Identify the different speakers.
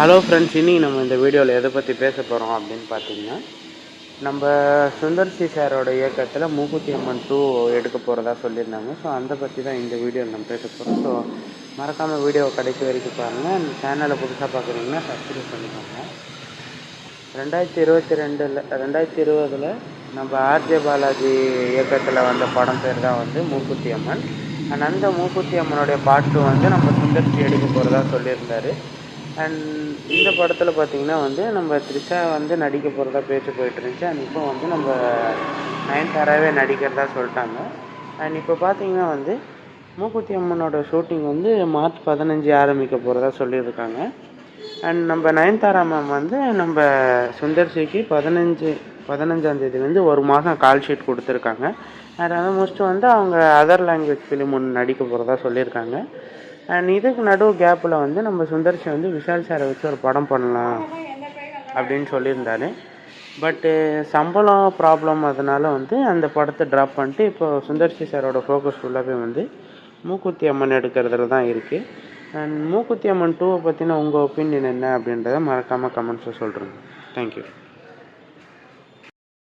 Speaker 1: Hello friends இன்றைக்கி நம்ம இந்த வீடியோவில் எதை பற்றி பேச போகிறோம் அப்படின்னு பார்த்தீங்கன்னா நம்ம சுந்தர்சி சாரோட இயக்கத்தில் மூக்குத்தி அம்மன் டூ எடுக்க போகிறதா சொல்லியிருந்தாங்க. ஸோ அந்த பற்றி தான் இந்த வீடியோவில் நம்ம பேச போகிறோம் ஸோ மறக்காமல் வீடியோவை கடைசி வரைக்கும் பாருங்கள் சேனலை புதுசாக பார்க்குறீங்கன்னா சப்ஸ்கிரைப் பண்ணிக்கோங்க. ரெண்டாயிரத்தி இருபத்தி ரெண்டில் ரெண்டாயிரத்தி இருபதில் நம்ம ஆர்ஜே பாலாஜி இயக்கத்தில் வந்த படம் பேர் தான் வந்து மூக்குத்தி அம்மன். அண்ட் அந்த மூக்குத்தி அம்மனுடைய பாட்டு வந்து நம்ம சுந்தர்சி எடுக்க போகிறதா சொல்லியிருந்தார். அண்ட் இந்த படத்தில் பார்த்திங்கன்னா வந்து நம்ம த்ரிஷா வந்து நடிக்க போகிறதா பேச்சு போயிட்டு இருந்துச்சு. அண்ட் இப்போ வந்து நம்ம நயன்தாராவே நடிக்கிறதா சொல்லிட்டாங்க. அண்ட் இப்போ பார்த்தீங்கன்னா வந்து மூக்குத்தி அம்மனோட ஷூட்டிங் வந்து மார்ச் பதினஞ்சு ஆரம்பிக்க போகிறதா சொல்லியிருக்காங்க. அண்ட் நம்ம நயன்தாரா மேம் வந்து நம்ம சுந்தர்சிக்கு பதினஞ்சு பதினஞ்சாந்தேதி வந்து ஒரு மாதம் கால் ஷீட் கொடுத்துருக்காங்க. அண்ட் மோஸ்ட்டு வந்து அவங்க அதர் லாங்குவேஜ் ஃபிலிம் ஒன்று நடிக்க போகிறதா சொல்லியிருக்காங்க. அண்ட் இதுக்கு நடுவு கேப்பில் வந்து நம்ம சுந்தர்சி வந்து விஷால் சாரை வச்சு ஒரு படம் பண்ணலாம் அப்படின்னு சொல்லியிருந்தாரு. பட்டு சம்பளம் ப்ராப்ளம் அதனால வந்து அந்த படத்தை ட்ராப் பண்ணிட்டு இப்போ சுந்தர்சி சாரோட ஃபோக்கஸ் ஃபுல்லாகவே வந்து மூக்குத்தி அம்மன் எடுக்கிறதுல தான் இருக்குது அண்ட் மூக்குத்தி அம்மன் டூவை பற்றின உங்கள் ஒப்பீனியன் என்ன அப்படின்றத மறக்காமல் கமெண்ட்ஸை சொல்கிறேங்க தேங்க்யூ